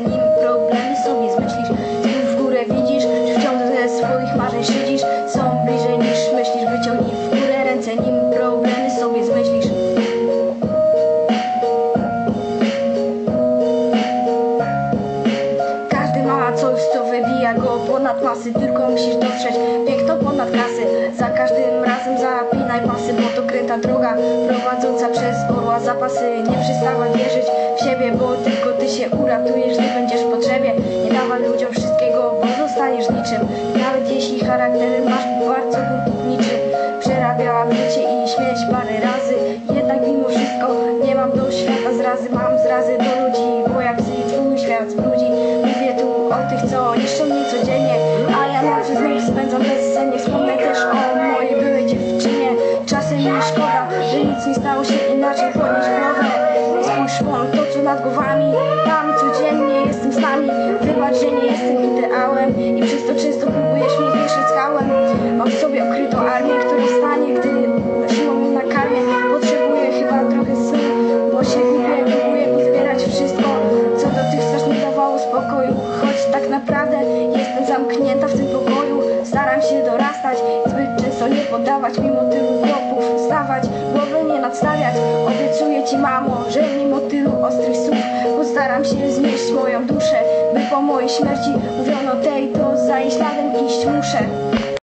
nim problemy sobie zmyślisz w górę widzisz że Wciąż ze swoich marzeń szydzisz Są bliżej niż myślisz Wyciągnij w górę ręce nim problemy sobie zmyślisz Każdy ma coś, co wybija go ponad masy Tylko musisz dotrzeć, bieg to ponad kasy. Za każdym razem zapinaj pasy Bo to kręta droga prowadząca przez orła zapasy. Nie przestawaj wierzyć w siebie Bo ty dawaj ludziom wszystkiego, bo zostaniesz niczym. Nawet jeśli charakter masz bardzo buntowniczy Przerabiałam życie i śmierć parę razy. Jednak mimo wszystko nie mam do świata zrazy. Mam zrazy do ludzi, bo jak psy twój świat zbrudzi Mówię tu o tych, co niszczą mnie codziennie. A ja nocy z nich spędzam bezsennie. Wspomnę też o mojej byłej dziewczynie. Czasem mi szkoda, że nic nie stało się inaczej Podnieś głowę, spójrz won to co nad głowami Tam codziennie jestem z nami. Wybacz, że nie jestem ideałem I przez to często próbujesz mnie wieszać skałem Mam w sobie okrytą armię, która wstanie, gdy siłą mnie nakarmię Potrzebuję chyba trochę snu, bo się gubię Próbuję pozbierać wszystko, co dotychczas mi dawało spokoju. Choć tak naprawdę jestem zamknięta w tym pokoju Staram się dorastać, zbyt często nie poddawać Mimo tylu kłopów stawać, głowy nie nadstawiać Postaram się znieść moją duszę By po mojej śmierci mówiono tej, to za jej śladem iść muszę